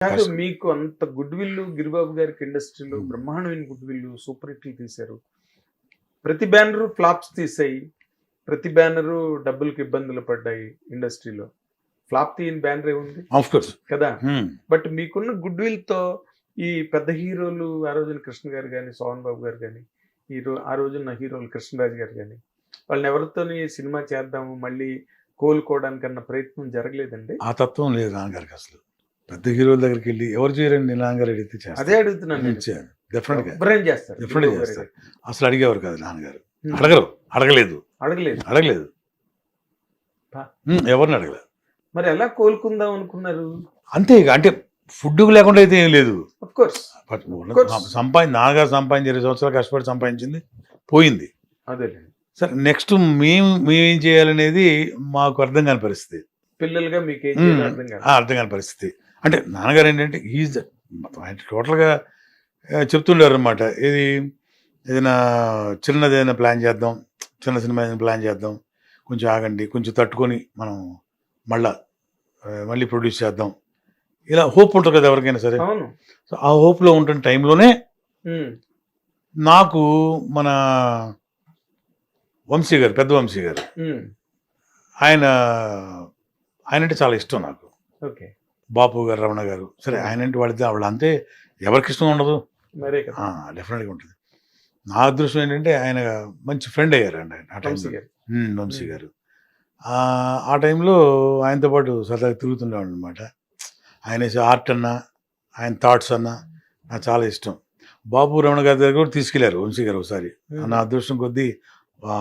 కాదు మీకు అంత గుడ్ విల్ గిరిబాబు గారికి ఇండస్ట్రీలో Hmm. బ్రహ్మాండమైన గుడ్ విల్ సూపర్ హిట్లు తీశారు. ప్రతి బ్యానరు ఫ్లాప్స్ తీసాయి. ప్రతి బ్యానరు డబ్బులకు ఇబ్బందులు పడ్డాయి ఇండస్ట్రీలో. ఫ్లాప్ తీయని బ్యానర్ కోర్స్ కదా? బట్ మీకున్న గుడ్ విల్తో ఈ పెద్ద హీరోలు ఆ రోజున కృష్ణ గారు కానీ సోహన్ బాబు గారు కానీ హీరో ఆ రోజున హీరోలు కృష్ణరాజు గారు కానీ వాళ్ళని ఎవరితోని సినిమా చేద్దాము మళ్ళీ కోలుకోవడానికన్న ప్రయత్నం జరగలేదండి? ఆ తత్వం లేదు నాన్నగారికి అసలు. పెద్ద హీరోల దగ్గరికి వెళ్ళి ఎవరు చేయరండి నాన్నగారు అడిగితే అదే అడుగుతున్నాను నేను. ఎవరైనా చేస్తారు? చేస్తారు. అసలు అడిగేవారు కాదు నాన్నగారు. అడగరు అడగలేదు. అడగలేదు. అడగలేదు. ఎవరిని అడగలేదు. మరి ఎలా కోలుకుందాం అనుకున్నారు? అంతే ఇక అంటే ఫుడ్ లేకుండా అయితే ఏం లేదు. సంపాదించి నాన్నగారు సంపాదించి ఇరవై సంవత్సరాలు కష్టపడి సంపాదించింది పోయింది. సరే నెక్స్ట్ మేము మేమేం చేయాలనేది మాకు అర్థం కాని పరిస్థితి. పిల్లలుగా మీకు. చేయాలో అర్థం కాని పరిస్థితి. అంటే నాన్నగారు ఏంటంటే ఈజ్ మొత్తం ఆయన టోటల్గా చెప్తుండారు అనమాట ఇది ఏదైనా చిన్నది ఏదైనా ప్లాన్ చేద్దాం చిన్న సినిమా ఏదైనా ప్లాన్ చేద్దాం కొంచెం ఆగండి కొంచెం తట్టుకొని మనం మళ్ళా మళ్ళీ ప్రొడ్యూస్ చేద్దాం. ఇలా హోప్ ఉంటుంది కదా ఎవరికైనా సరే. సో ఆ హోప్లో ఉంటున్న టైంలోనే. నాకు మన వంశీ గారు పెద్ద వంశీ గారు. ఆయన ఆయన అంటే చాలా ఇష్టం నాకు. ఓకే. బాపు గారు రమణ గారు. సరే ఆయన అంటే వాడితే వాళ్ళు అంతే. ఎవరికి ఇష్టం ఉండదు? డెఫినెట్గా ఉంటుంది. నా అదృష్టం ఏంటంటే ఆయన మంచి ఫ్రెండ్ అయ్యారండి ఆయన ఆ టైంలో వంశీ గారు. ఆ, టైంలో ఆయనతో పాటు సరదాగా తిరుగుతుండేవాడు అనమాట ఆయన ఆర్ట్ అన్నా ఆయన థాట్స్ అన్నా నాకు చాలా ఇష్టం. బాబు రమణ గారి దగ్గర కూడా తీసుకెళ్ళారు వంశీ గారు ఒకసారి. Hmm. నా అదృష్టం కొద్దీ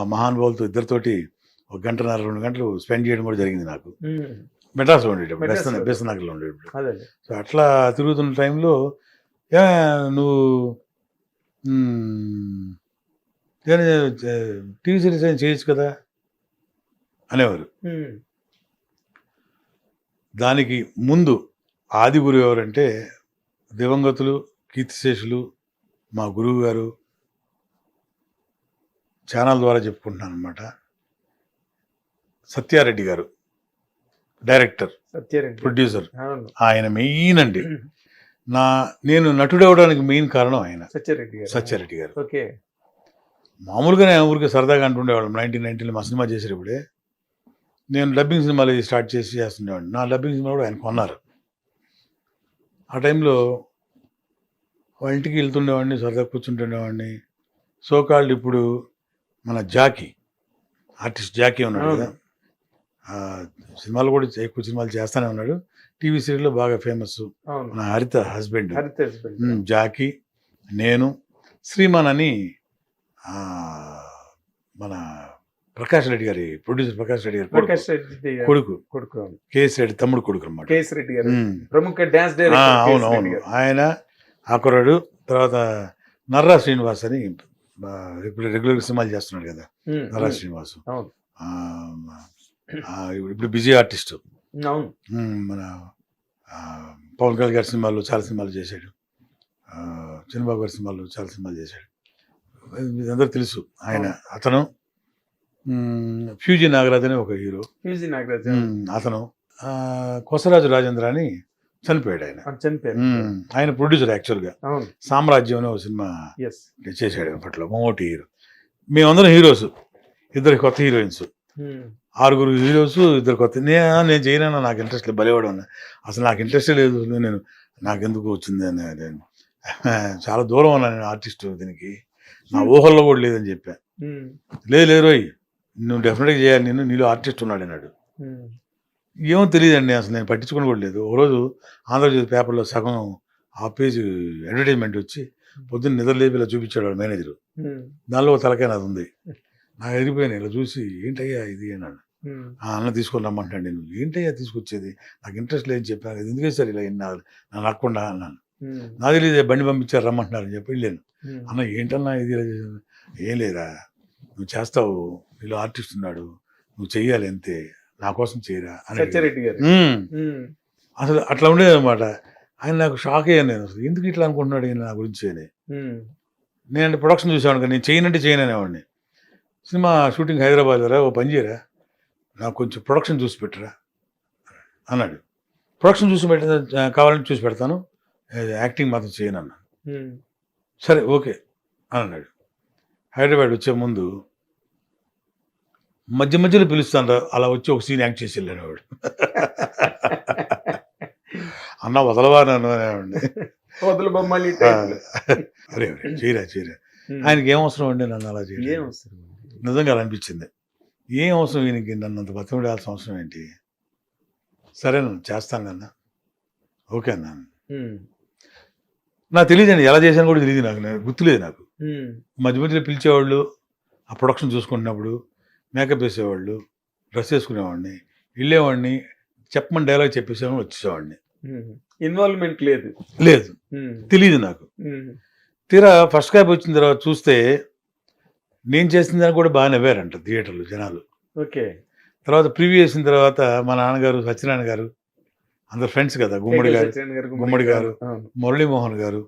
మహానుభావులతో ఇద్దరితోటి ఒక గంటన్నర రెండు గంటలు స్పెండ్ చేయడం కూడా జరిగింది నాకు. Hmm. మెడ్రాస్లో ఉండేటప్పుడు మెడ్రాస్లో. బెస్తన్ బెస్తనగర్లో ఉండేటప్పుడు. సో అట్లా తిరుగుతున్న టైంలో ఏ నువ్వు టీవీ సిరీస్ అయినా చేయొచ్చు కదా? అనేవారు. దానికి ముందు ఆది గురువు ఎవరంటే దివంగతులు కీర్తిశేషులు మా గురువు గారు ఛానల్ ద్వారా చెప్పుకుంటున్నాను అనమాట సత్యారెడ్డి గారు. Director producer. ఆయన మెయిన్ అండి. నా నేను నటుడవడానికి మెయిన్ కారణం ఆయన. సత్యారెడ్డి గారు. సత్యారెడ్డి గారు. ఓకే. మామూలుగానే ఊరికి సరదాగా అంటుండేవాళ్ళం నైన్టీన్ నైన్టీన్లో మా సినిమా చేసేటప్పుడే నేను డబ్బింగ్ సినిమాలు స్టార్ట్ చేసి చేస్తుండేవాడిని. నా డబ్బింగ్ సినిమా కూడా ఆయన కొన్నారు. ఆ టైంలో వాళ్ళ ఇంటికి వెళ్తుండేవాడిని సరదా కూర్చుంటుండేవాడిని. సోకాల్డ్ ఇప్పుడు మన జాకీ ఆర్టిస్ట్ జాకీ ఉన్నాడు. కదా. సినిమాలు కూడా ఎక్కువ సినిమాలు చేస్తానే ఉన్నాడు. టీవీ సీరియల్లో బాగా ఫేమస్. మన హరిత హస్బెండ్. జాకీ నేను శ్రీమాన్ అని మన ప్రకాష్ రెడ్డి గారి ప్రొడ్యూసర్ ప్రకాష్ రెడ్డి గారి. ప్రకాష్ రెడ్డి కొడుకు. కొడుకు. కేఎస్ రెడ్డి తమ్ముడు కొడుకు అనమాట కేఎస్ రెడ్డి గారు. ప్రముఖ డాన్స్ అవును డైరెక్టర్ అవును. ఆయన ఆకురాడు తర్వాత నర్రా శ్రీనివాస్ అని ఇప్పుడు రెగ్యులర్ సినిమాలు చేస్తున్నాడు కదా. నర్రా శ్రీనివాస్. ఇప్పుడు బిజీ ఆర్టిస్ట్. మన పవన్ కళ్యాణ్ గారి సినిమాలు చాలా సినిమాలు చేశాడు. ఆ, చిన్నబాబు గారి సినిమాలు చాలా సినిమాలు చేశాడు. అందరూ తెలుసు. ఆయన అతను ఫ్యూజీ నాగరాజ్ అనే ఒక హీరో. పీజీ నాగరాజ్ అతను కొసరాజు రాజేంద్ర అని చనిపోయాడు ఆయన. మ్, ఆయన ప్రొడ్యూసర్ యాక్చువల్గా. సామ్రాజ్యం అనే ఒక సినిమా చేశాడు అప్పట్లో. మమ్మూటి హీరో. మేమందరం హీరోస్. ఇద్దరు కొత్త హీరోయిన్స్. ఆరుగురు హీరోస్ ఇద్దరు కొత్త నేను నేను చేయనన్నా నాకు ఇంట్రెస్ట్ లేదు బలివాడు అన్న అసలు నాకు ఇంట్రెస్ట్ లేదు నేను నాకు ఎందుకు వచ్చింది అని నేను చాలా దూరం ఉన్నా నేను ఆర్టిస్ట్ దీనికి. నా ఊహల్లో కూడా లేదని చెప్పా. లేదు లేదు రోయ్ నువ్వు డెఫినెట్గా చేయాలి నేను నీలో ఆర్టిస్ట్ ఉన్నాడు అన్నాడు. ఏమో తెలియదండి అసలు నేను పట్టించుకుని కూడా లేదు. ఒక రోజు ఆంధ్రజ్యోతి పేపర్లో సగం ఆ పేజ్ అడ్వర్టైజ్మెంట్ వచ్చి పొద్దున్న నిద్ర లేపి ఇలా చూపించాడు మేనేజర్ దానిలో ఒక తలకాయ నాది ఉంది. నాకు ఎదిగిపోయాను ఇలా చూసి ఏంటయ్యా ఇది? అన్నాడు. ఆ అన్న తీసుకొని రమ్మంటాడు నేను ఏంటయ్యా తీసుకొచ్చేది? నాకు ఇంట్రెస్ట్ లేదని చెప్పాను ఎందుకే సార్ ఇలా నా నా నక్కకుండా అన్నాను. నా తెలియదు బండి పంపించారు రమ్మంటున్నారు అని చెప్పి వెళ్ళాను. అన్న ఏంటన్నా ఇది ఇలా? ఏం లేదా నువ్వు చేస్తావు నీలో ఆర్టిస్ట్ ఉన్నాడు నువ్వు చెయ్యాలి అంతే నా కోసం చేయరా? అని. అసలు అట్లా ఉండేది అనమాట ఆయన నాకు షాక్ అయ్యాను నేను అసలు. ఎందుకు ఇట్లా అనుకుంటున్నాడు ఈయన నా గురించి? అని. నేను ప్రొడక్షన్ చూసేవాడిని కానీ నేను చేయనంటే చేయను అనేవాడిని సినిమా షూటింగ్ హైదరాబాద్ రా ఓ పని చేయరా? నాకు కొంచెం ప్రొడక్షన్ చూసి పెట్టరా? అన్నాడు. ప్రొడక్షన్ చూసి పెట్ట కావాలంటే చూసి పెడతాను. యాక్టింగ్ మాత్రం చేయను అన్నాను. సరే ఓకే అని అన్నాడు. హైదరాబాద్ వచ్చే ముందు మధ్య మధ్యలో పిలుస్తాను అలా వచ్చి ఒక సీన్ యాక్ట్ చేసి వెళ్ళాడు వాడు. అన్న వదలవా నన్ను అనేవాడిని వదలు అరే చేయరా చేయరా. ఆయనకి ఏం అవసరం అండి నన్ను అలా చేయడం? నిజంగా అనిపించింది ఏం అవసరం ఈయనకి? నన్ను అంత బతిమడాల్సిన అవసరం ఏంటి? సరే నన్ను చేస్తాను అన్న ఓకే అన్న. నాకు తెలియదండి ఎలా చేశాను కూడా తెలియదు నాకు. గుర్తులేదు నాకు. మధ్య మధ్యలో పిలిచేవాళ్ళు ఆ ప్రొడక్షన్ చూసుకుంటున్నప్పుడు మేకప్ వేసేవాళ్ళు డ్రెస్ వేసుకునేవాడిని వెళ్ళేవాడిని చెప్పమని డైలాగ్ చెప్పేసేవాడిని వచ్చేసేవాడిని. ఇన్వాల్వ్మెంట్ లేదు. లేదు. తెలియదు నాకు. తీరా ఫస్ట్ క్యాప్ వచ్చిన తర్వాత చూస్తే నేను చేసిన దానికి కూడా బాగా నవ్వారంట థియేటర్లు జనాలు ఓకే తర్వాత ప్రివ్యూ చేసిన తర్వాత మా నాన్నగారు సత్యనారాయణ గారు అందరు ఫ్రెండ్స్ కదా గుమ్మడి గారు గుమ్మడి గారు. మురళీమోహన్ గారు.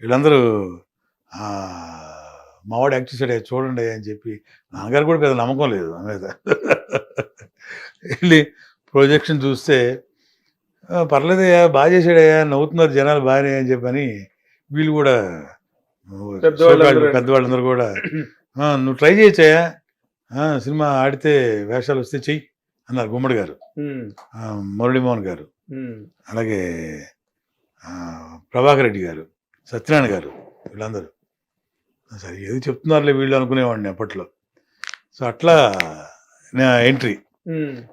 వీళ్ళందరూ మావాడు యాక్ట్ చేశాడే చూడండి అని చెప్పి నాన్నగారు కూడా పెద్ద నమ్మకం లేదు నా మీద వెళ్ళి ప్రొజెక్షన్ చూస్తే "ఆ, పర్లేదయ్యా బాగా చేశాడయ్యా నవ్వుతున్నారు జనాలు బాగానే అని చెప్పని వీళ్ళు కూడా పెద్దవాళ్ళందరూ. కూడా "ఆ, నువ్వు ట్రై చేయొచ్చాయా ఆ, సినిమా ఆడితే వేషాలు వస్తే చెయ్యి అన్నారు గుమ్మడి గారు. మురళీమోహన్ గారు. అలాగే ప్రభాకర్ రెడ్డి గారు సత్యనారాయణ గారు వీళ్ళందరూ. సరే ఏది చెప్తున్నారులే వీళ్ళు అనుకునేవాడిని అప్పట్లో. సో అట్లా నా ఎంట్రీ.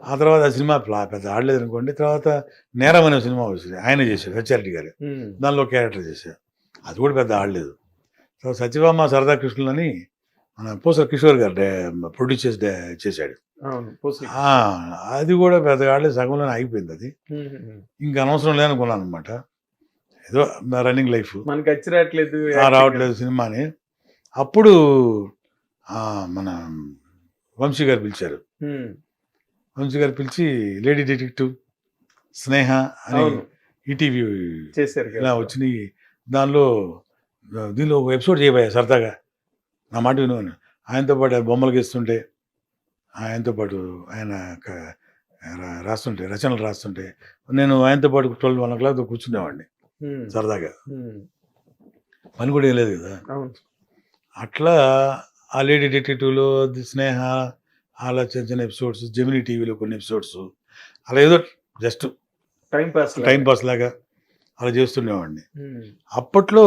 ఆ తర్వాత ఆ సినిమా పెద్ద ఆడలేదు అనుకోండి తర్వాత నేరం అనే సినిమా వచ్చింది ఆయన చేశారు సత్యారెడ్డి గారు. దానిలో క్యారెక్టర్ చేశారు అది కూడా పెద్ద ఆడలేదు. సో సత్యభామ సరదా కృష్ణులు అని మన పూసల కిషోర్ గారు డే- ప్రొడ్యూస్ చేసి డే- చేశాడు. అది కూడా పెద్దగా ఆడలేదు సగంలోనే ఆగిపోయింది అది. ఇంకా అనవసరం లేదనుకున్నాను అనమాట ఏదో రన్నింగ్ లైఫ్. మనకి వచ్చి రావట్లేదు రావట్లేదు సినిమా అని అప్పుడు మన వంశీ గారు పిలిచారు. వంశీ గారు పిలిచి లేడీ డిటెక్టివ్ స్నేహ అని ఈటీవీ చేశారు ఇలా వచ్చినాయి. దానిలో దీనిలో ఒక ఎపిసోడ్ చేయబోయా సరదాగా? నా మాట విను. ఆయనతో పాటు బొమ్మలు గీస్తుంటే ఆయనతో పాటు ఆయన రాస్తుంటే రచనలు రాస్తుంటే నేను ఆయనతో పాటు ట్వెల్వ్ వన్ ఓ క్లాక్ కూర్చునేవాడిని. సరదాగా. పని కూడా ఏం లేదు కదా అట్లా ఆ లేడీ డిటెక్టివ్లో ది స్నేహ అలా చిన్న చిన్న ఎపిసోడ్స్ జెమినీ టీవీలో కొన్ని ఎపిసోడ్స్ అలా ఏదో just time pass time pass లాగా అలా చేస్తుండేవాడిని. అప్పట్లో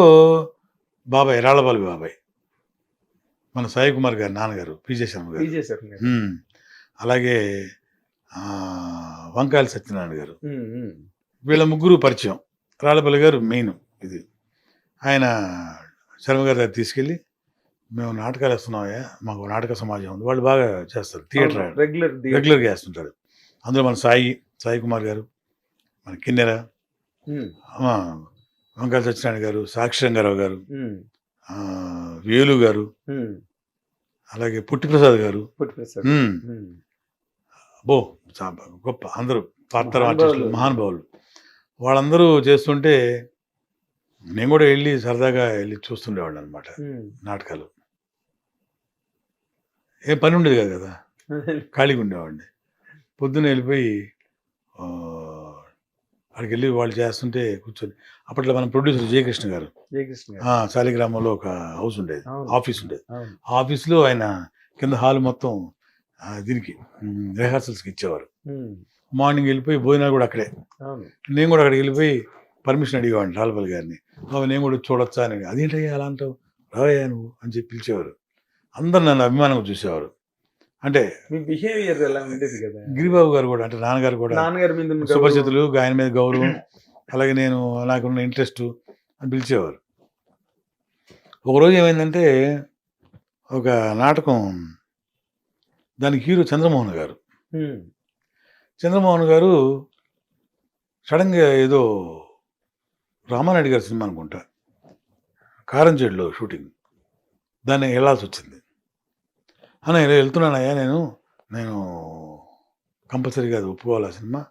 బాబాయ్ రాళ్ళబాలి బాబాయ్ మన సాయి కుమార్ గారు నాన్నగారు పిజే శర్మ గారు. అలాగే వంకాయల సత్యనారాయణ గారు. వీళ్ళ ముగ్గురు పరిచయం. రాళ్ళపల్లి గారు మెయిన్ ఇది. ఆయన శర్మ గారి దగ్గర తీసుకెళ్ళి మేము నాటకాలు వేస్తున్నామయ్యా మాకు నాటక సమాజం ఉంది. వాళ్ళు బాగా చేస్తారు థియేటర్. రెగ్యులర్ రెగ్యులర్గా వేస్తుంటారు. అందులో మన సాయి సాయి కుమార్ గారు మన కిన్నెర వంకాయల సత్యనారాయణ గారు సాక్షి రంగారావు గారు వేలు గారు. అలాగే పుట్టిప్రసాద్ గారు పుట్టి ప్రసాద్. ఉమ్, ఉమ్. బో చా- గొప్ప అందరూ పాత్ర మహానుభావులు. ఆర్టిస్టులు మహానుభావులు వాళ్ళందరూ చేస్తుంటే నేను కూడా వెళ్ళి సరదాగా వెళ్ళి చూస్తుండేవాళ్ళు అనమాట. నాటకాలు ఏం పని ఉండేది కాదు కదా ఖాళీగా ఉండేవాడిని పొద్దున్న వెళ్ళిపోయి అక్కడికి వెళ్ళి వాళ్ళు చేస్తుంటే కూర్చొని. అప్పట్లో మన ప్రొడ్యూసర్ జయకృష్ణ గారు. జయకృష్ణ శాలిగ్రామంలో ఒక హౌస్ ఉండేది. ఆఫీస్ ఉండేది. ఆ ఆఫీస్లో ఆయన కింద హాల్ మొత్తం దీనికి రిహార్సల్స్కి ఇచ్చేవారు. మార్నింగ్ వెళ్ళిపోయి భోజనాలు కూడా అక్కడే. నేను కూడా అక్కడికి వెళ్ళిపోయి పర్మిషన్ అడిగేవాడిని రాళ్ళపల్లి గారిని. బాబు నేను కూడా చూడొచ్చా అని అదేంటయ్యా అలా అంటావు? రావయ్యా నువ్వు? అని చెప్పి పిలిచేవారు. అందరు నన్ను అభిమానంగా చూసేవారు. అంటే మీ బిహేవియర్ ఎలా ఉండేది కదా? గిరిబాబు గారు కూడా అంటే నాన్నగారు కూడా నాన్నగారి మీద ఆయన మీద గౌరవం అలాగే నేను నాకున్న ఇంట్రెస్ట్ అని పిలిచేవారు. ఒకరోజు ఏమైందంటే ఒక నాటకం దానికి హీరో చంద్రమోహన్ గారు. చంద్రమోహన్ గారు సడన్గా ఏదో రామానాయుడు గారి సినిమా అనుకుంటా. కారంచేడులో షూటింగ్. దాన్ని వెళ్ళాల్సి వచ్చింది. అన్న ఇలా వెళ్తున్నానయ్యా నేను. నేను కంపల్సరీగా అది ఒప్పుకోవాలి ఆ సినిమా?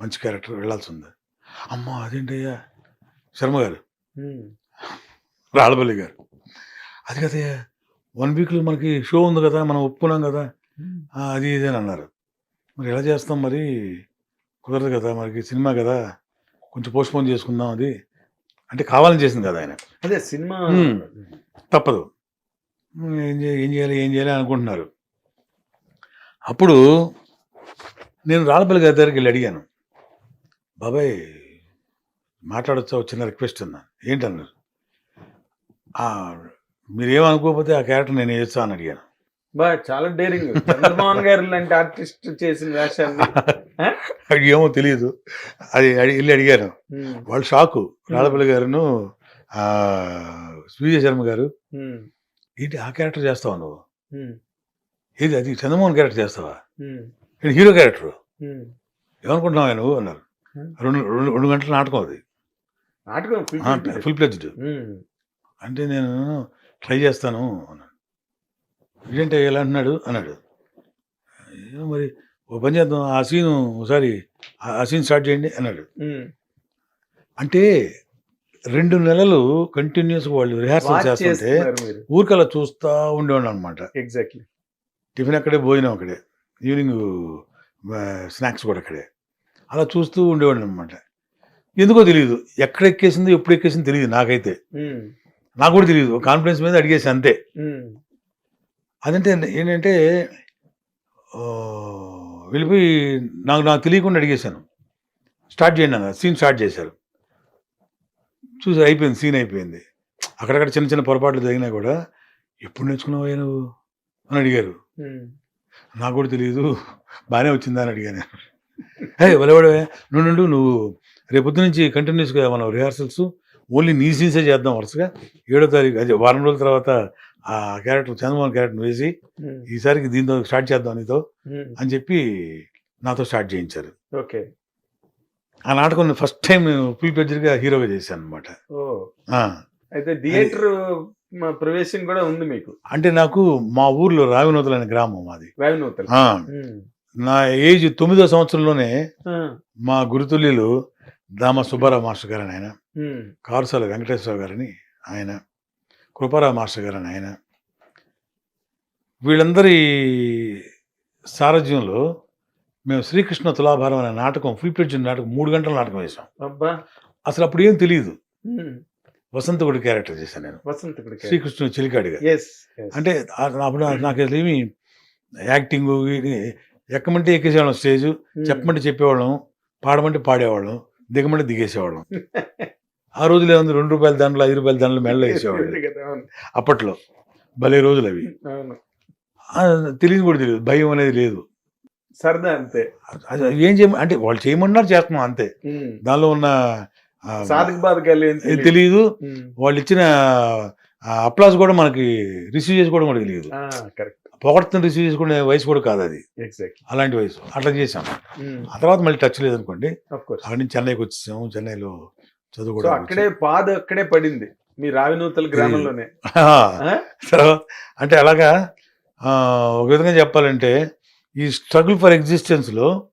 మంచి క్యారెక్టర్ వెళ్ళాల్సి ఉంది అమ్మో అదేంటయ్యా? శర్మ గారు. రాళ్ళపల్లి గారు. అది కదయ్యా వన్ వీక్లో మనకి షో ఉంది కదా మనం ఒప్పుకున్నాం కదా. అది ఇది అని అన్నారు. మరి ఎలా చేస్తాం మరి? కుదరదు కదా మనకి సినిమా కదా. కొంచెం పోస్ట్పోన్ చేసుకుందాం అది. అంటే కావాలని చేసింది కదా ఆయన. అదే సినిమా. తప్పదు. ఏం చేయాలి ఏం చేయాలి ఏం చేయాలి అనుకుంటున్నారు. అప్పుడు నేను రాళ్ళపల్లి గారి దగ్గరికి వెళ్ళి అడిగాను. బాబాయ్ మాట్లాడొచ్చా? చిన్న రిక్వెస్ట్ అన్నా ఏంటన్నారు? "ఆ, మీరేమనుకోకపోతే ఆ క్యారెక్టర్ నేను వేస్తా అని అడిగాను. బా చాలా డేరింగ్. చంద్రమోహన్ గారు లాంటి ఆర్టిస్ట్ చేసిన వేషాన్ని అది ఏమో తెలియదు అది వెళ్ళి అడిగాను. వాళ్ళు షాకు. రాళ్ళపల్లి గారును ఆ, విజయ శర్మ గారు. ఏంటి ఆ క్యారెక్టర్ చేస్తావా నువ్వు. ఏది అది చంద్రమోహన్ క్యారెక్టర్ చేస్తావా. నేను హీరో క్యారెక్టర్. ఏమనుకుంటున్నావా నువ్వు అన్నారు. రెండు రెండు రెండు గంటల నాటకం అది నాటకం. Full pleased. అంటే నేను ట్రై చేస్తాను అన్నాడు ఏంటంటే ఎలా అంటున్నాడు అన్నాడు మరి ఓ పని చేద్దాం ఆ సీన్ ఒకసారి ఆ- సీన్ స్టార్ట్ చేయండి అన్నాడు. అంటే రెండు నెలలు కంటిన్యూస్ వాళ్ళు రిహార్సల్ చేస్తుంటే ఊరికలా చూస్తూ ఉండేవాడు అనమాట ఎగ్జాక్ట్లీ టిఫిన్ అక్కడే భోజనం అక్కడే. ఈవినింగ్ స్నాక్స్ కూడా అక్కడే. అలా చూస్తూ ఉండేవాడు అనమాట ఎందుకో తెలియదు ఎక్కడ ఎక్కేసిందో ఎప్పుడు ఎక్కేసిందో తెలియదు నాకైతే నాకు కూడా తెలియదు కాన్ఫిడెన్స్ మీద అడిగేసి అంతే. అదంటే ఏంటంటే వెళ్ళిపోయి నాకు నాకు తెలియకుండా అడిగేశాను. స్టార్ట్ చేయండి అన్న సీన్ స్టార్ట్ చేశారు. చూసి అయిపోయింది సీన్ అయిపోయింది. అక్కడక్కడ చిన్న చిన్న పొరపాట్లు జరిగినా కూడా ఎప్పుడు నేర్చుకున్నావా నువ్వు? అని అడిగారు. నాకు కూడా తెలియదు బాగానే వచ్చిందా అని అడిగాను. హే వలవడవే. నువ్వు నుండు నువ్వు రేపొద్దు నుంచి కంటిన్యూస్గా మనం రిహార్సల్స్ ఓన్లీ నీ సీన్సే చేద్దాం వరుసగా. ఏడో తారీఖు అదే వారం రోజుల తర్వాత ఆ క్యారెక్టర్ చంద్రమోహన్ క్యారెక్టర్ వేసి ఈసారికి దీంతో స్టార్ట్ చేద్దాం నీతో అని చెప్పి నాతో స్టార్ట్ చేయించారు. ఓకే. ఆ నాటకం ఫస్ట్ టైం నేను ఫుల్ ప్లెజర్గా హీరోగా చేశాను అనమాట ఓ. అయితే థియేటర్ ప్రవేశం కూడా ఉంది మీకు? అంటే నాకు మా ఊర్లో రావినూతలు అనే గ్రామం మాది. రావినూతలు. నా ఏజ్ తొమ్మిదో సంవత్సరంలోనే మా గురుతుల్యులు దామ సుబ్బారావు మాస్టర్ గారు అని ఆయన కారుసాల వెంకటేశ్వర గారని ఆయన కృపారావు మాస్టర్ గారు అని ఆయన వీళ్ళందరి సారథ్యంలో మేము శ్రీకృష్ణ తులాభారం అనే నాటకం ఫుల్ ప్లేజ్ నాటకం మూడు గంటల నాటకం వేసాం అబ్బా. అసలు అప్పుడు ఏం తెలియదు. వసంతకుడి క్యారెక్టర్ చేశాను నేను. వసంత గుడికి శ్రీకృష్ణుడు చిలికాడిగా అంటే అప్పుడు నాకు అసలు ఏమి యాక్టింగ్ ఎక్కమంటే ఎక్కేసేవాళ్ళం స్టేజ్ చెప్పమంటే చెప్పేవాళ్ళం పాడమంటే పాడేవాళ్ళం దిగమంటే దిగేసేవాళ్ళం. ఆ రోజులు ఏముంది? రెండు రూపాయల దండలు ఐదు రూపాయల దండలు మెడలో వేసేవాళ్ళు. అప్పట్లో. భలే రోజులు అవి. తెలియదు కూడా తెలియదు. భయం అనేది లేదు. సరదా అంతే. ఏం చేయమ అంటే వాళ్ళు చేయమన్నారు చేస్తున్నాం అంతే. దానిలో ఉన్న సాధక బాధకాలు తెలియదు. వాళ్ళు ఇచ్చిన అప్లాస్ కూడా మనకి రిసీవ్ చేసుకోవడం కూడా తెలియదు. పొగడుతున్న రిసీవ్ చేసుకునే వయసు కూడా కాదు అది. అలాంటి వయసు. అట్లా చేసాం ఆ తర్వాత మళ్ళీ టచ్ లేదనుకోండి అక్కడి నుంచి చెన్నైకి వచ్చేసాము. చెన్నైలో చదువు సో కూడా అక్కడే పాద అక్కడే పడింది. మీ రావినూతల గ్రామంలోనే. అంటే అలాగా ఒక విధంగా చెప్పాలంటే ఈ స్ట్రగుల్ ఫర్ ఎగ్జిస్టెన్స్లో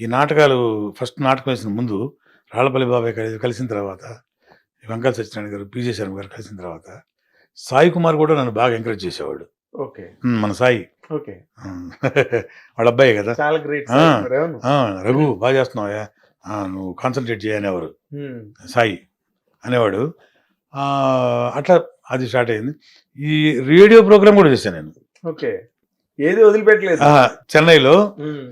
ఈ నాటకాలు ఫస్ట్ నాటకం వేసిన ముందు రాళ్ళపల్లి బాబాయ్ కలి- కలిసిన తర్వాత ఈ వెంకట సత్యనారాయణ గారు పీజే శర్మ గారు కలిసిన తర్వాత సాయి కుమార్ కూడా నన్ను బాగా ఎంకరేజ్ చేసేవాడు. ఓకే. మన సాయి. ఓకే. వాళ్ళ అబ్బాయి కదా. చాలా గ్రేట్ రఘు బాగా చేస్తున్నావా నువ్వు కాన్సన్ట్రేట్ చేయనేవారు. సాయి అనేవాడు. అట్లా అది స్టార్ట్ అయింది. ఈ రేడియో ప్రోగ్రామ్ కూడా చేశాను నేను. ఓకే. ఏది వదిలిపెట్టలేదు. చెన్నైలో.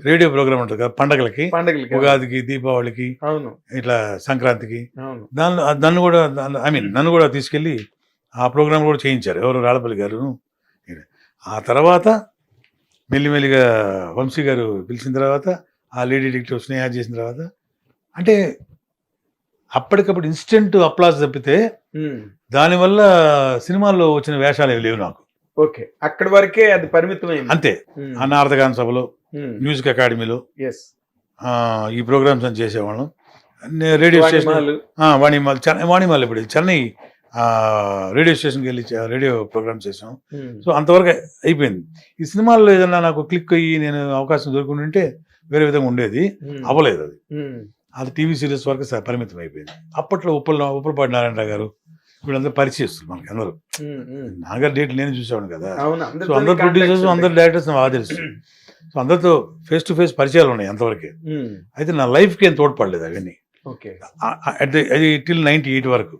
రేడియో ప్రోగ్రామ్ ఉంటుంది కదా పండగలకి. పండగలకి ఉగాదికి దీపావళికి అవును. ఇట్లా సంక్రాంతికి. అవును. దానిలో నన్ను కూడా ఐ మీన్ నన్ను కూడా తీసుకెళ్ళి ఆ ప్రోగ్రామ్ కూడా చేయించారు. ఎవరు? రాళ్ళపల్లి గారు. ఆ తర్వాత మెల్లిమెల్లిగా వంశీ గారు పిలిచిన తర్వాత ఆ లేడీ డిటెక్టివ్ స్నేహ చేసిన తర్వాత అంటే అప్పటికప్పుడు ఇన్స్టెంట్ అప్లాస్ తప్పితే. దానివల్ల సినిమాల్లో వచ్చిన వేషాలు ఏవి లేవు నాకు. ఓకే. అక్కడి వరకే అది పరిమితమైంది. అంతే. ఆ నారదగాన సభలో మ్యూజిక్ అకాడమీలో. ఈ ప్రోగ్రామ్స్ అని చేసేవాళ్ళం. Radio station Vani Mahal. Chennai Vani Mahal ఇప్పుడు. చెన్నై రేడియో స్టేషన్కి వెళ్ళి రేడియో ప్రోగ్రామ్ చేసాం. సో అంతవరకు అయిపోయింది. ఈ సినిమాల్లో ఏదన్నా నాకు క్లిక్ అయ్యి నేను అవకాశం దొరుకుంటుంటే వేరే విధంగా ఉండేది. అవ్వలేదు అది. అది టీవీ సీరియల్స్ వరకు పరిమితం అయిపోయింది అప్పట్లో ఉప్పల ఉప్పలపాటి నారాయణరావు గారు వీళ్ళందరూ పరిచయస్తులు మనకి అందరూ. నాగారు డేట్లు నేను చూసేవాడు కదా. సో అందరు ప్రొడ్యూసర్స్ అందరు డైరెక్టర్స్ నాకు బాగా తెలుసు. సో అందరితో ఫేస్ టు ఫేస్ పరిచయాలు ఉన్నాయి అంతవరకే. అయితే నా లైఫ్కి ఏం తోడ్పడలేదు అవన్నీ. ఓకే. అట్ ది అది టిల్ నైంటీ ఎయిట్ వరకు.